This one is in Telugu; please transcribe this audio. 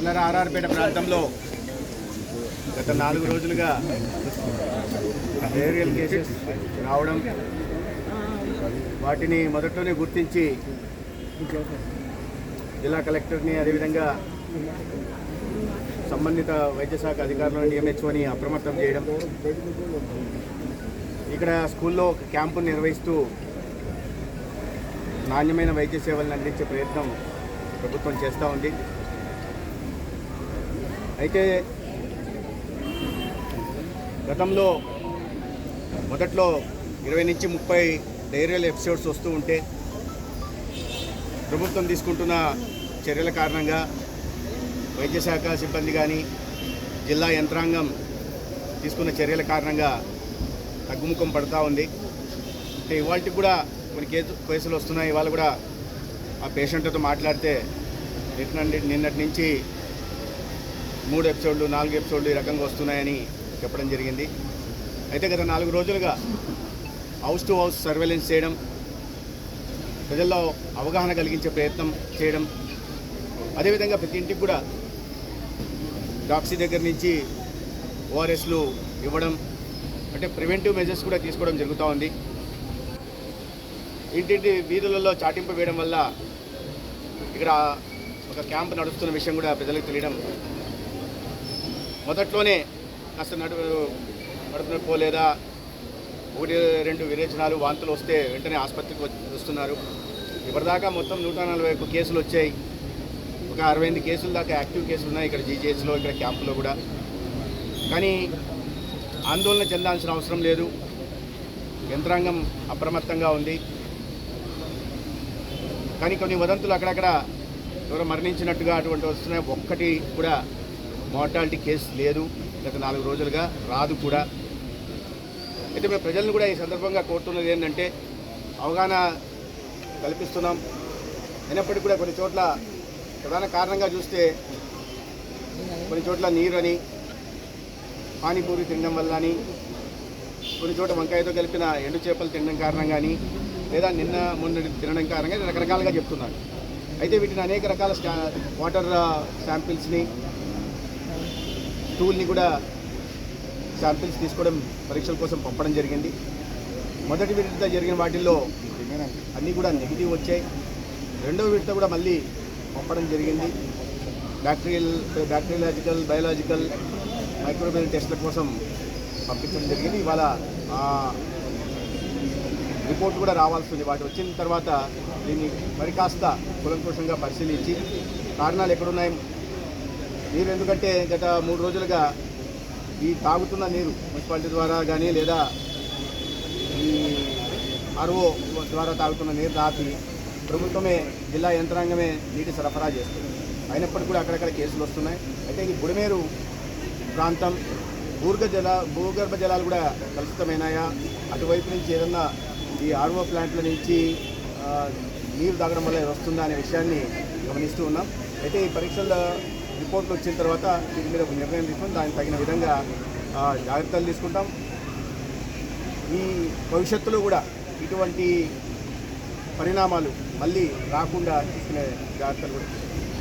చిల్లర ఆర్ఆర్పేట ప్రాంతంలో గత నాలుగు రోజులుగా ఏరియల్ కేసెస్ రావడం వాటిని మొదట్లోనే గుర్తించి జిల్లా కలెక్టర్ని అదేవిధంగా సంబంధిత వైద్య శాఖ అధికారులను నియమించుకొని అప్రమత్తం చేయడం. ఇక్కడ స్కూల్లో ఒక క్యాంపు నిర్వహిస్తూ నాణ్యమైన వైద్య సేవలను అందించే ప్రయత్నం ప్రభుత్వం చేస్తూ ఉంది. అయితే గతంలో మొదట్లో ఇరవై నుంచి ముప్పై డైరీల ఎపిసోడ్స్ వస్తూ ఉంటే ప్రభుత్వం తీసుకుంటున్న చర్యల కారణంగా వైద్యశాఖ సిబ్బంది కానీ జిల్లా యంత్రాంగం తీసుకున్న చర్యల కారణంగా తగ్గుముఖం పడుతూ ఉంది. అంటే ఇవాళకి కూడా కొన్ని కేసు కేసులు వస్తున్నాయి. ఇవాళ కూడా ఆ పేషెంట్తో మాట్లాడితే నిన్నటి నిన్నటి నుంచి మూడు ఎపిసోడ్లు నాలుగు ఎపిసోడ్లు ఈ రకంగా వస్తున్నాయని చెప్పడం జరిగింది. అయితే గత నాలుగు రోజులుగా హౌస్ టు హౌస్ సర్వేలెన్స్ చేయడం ప్రజల్లో అవగాహన కలిగించే ప్రయత్నం చేయడం అదేవిధంగా ప్రతి ఇంటికి కూడా డాక్సీ దగ్గర నుంచి ఓఆర్ఎస్లు ఇవ్వడం అంటే ప్రివెంటివ్ మెజర్స్ కూడా తీసుకోవడం జరుగుతూ ఉంది. ఇంటింటి వీధులలో చాటింపు వేయడం వల్ల ఇక్కడ ఒక క్యాంప్ నడుస్తున్న విషయం కూడా ప్రజలకు తెలియడం మొదట్లోనే కాస్త నడు నడుపు లేదా ఒకటి రెండు విరేచనాలు వాంతులు వస్తే వెంటనే ఆసుపత్రికి వచ్చి- వస్తున్నారు. ఇప్పటిదాకా మొత్తం నూట నలభై ఒక్క కేసులు వచ్చాయి. ఒక అరవై ఎనిమిది కేసుల దాకా యాక్టివ్ కేసులు ఉన్నాయి ఇక్కడ జీజీహెచ్లో ఇక్కడ క్యాంపులో కూడా. కానీ ఆందోళన చెందాల్సిన అవసరం లేదు. యంత్రాంగం అప్రమత్తంగా ఉంది. కానీ కొన్ని వదంతులు అక్కడక్కడ ఎవరో మరణించినట్టుగా అటువంటి వస్తున్నాయి. ఒక్కటి కూడా మార్టాలిటీ కేసు లేదు. గత నాలుగు రోజులుగా రాదు కూడా. అయితే మేము ప్రజలను కూడా ఈ సందర్భంగా కోరుతున్నది ఏంటంటే అవగాహన కల్పిస్తున్నాం. అయినప్పటికీ కూడా కొన్ని చోట్ల ప్రధాన కారణంగా చూస్తే కొన్ని చోట్ల నీరు అని పానీపూరి తినడం వల్ల అని కొన్ని చోట్ల వంకాయతో కలిపిన ఎండు చేపలు తినడం కారణంగా కానీ లేదా నిన్న మొన్న తినడం కారణంగా రకరకాలుగా చెప్తున్నారు. అయితే వీటిని అనేక రకాల స్టా వాటర్ శాంపిల్స్ని స్టూల్ని కూడా శాంపిల్స్ తీసుకోవడం పరీక్షల కోసం పంపడం జరిగింది. మొదటి విడత జరిగిన వాటిల్లో అన్నీ కూడా నెగిటివ్ వచ్చాయి. రెండవ విడత కూడా మళ్ళీ పంపడం జరిగింది. బ్యాక్టీరియల్ బ్యాక్టీరియలాజికల్ బయలాజికల్ మైక్రోబియల్ టెస్ట్ల కోసం పంపించడం జరిగింది. ఇవాళ రిపోర్ట్ కూడా రావాల్సి ఉంది. వాటి వచ్చిన తర్వాత దీన్ని మరి కాస్త కులంకుషంగా పరిశీలించి కారణాలు ఎక్కడున్నాయి నీరు ఎందుకంటే గత మూడు రోజులుగా ఈ తాగుతున్న నీరు మున్సిపాలిటీ ద్వారా కానీ లేదా ఈ ఆర్ఓ ద్వారా తాగుతున్న నీరు దాపి ప్రభుత్వమే జిల్లా యంత్రాంగమే నీటి సరఫరా చేస్తుంది. అయినప్పటికీ కూడా అక్కడక్కడ కేసులు వస్తున్నాయి. అయితే ఈ బుడిమేరు ప్రాంతం భూగర్భ జల భూగర్భ జలాలు కూడా కలుషితమైనాయా? అటువైపు నుంచి ఏదన్నా ఈ ఆర్ఓ ప్లాంట్ల నుంచి నీరు తాగడం వల్ల వస్తుందా అనే విషయాన్ని గమనిస్తూ ఉన్నాం. అయితే ఈ పరీక్షల రిపోర్ట్లు వచ్చిన తర్వాత దీని మీద ఒక నిర్ణయం తీసుకుని దానికి తగిన విధంగా ఆ, జాగ్రత్తలు తీసుకుంటాం. ఈ భవిష్యత్తులో కూడా ఇటువంటి పరిణామాలు మళ్ళీ రాకుండా తీసుకునే జాగ్రత్తలు కూడా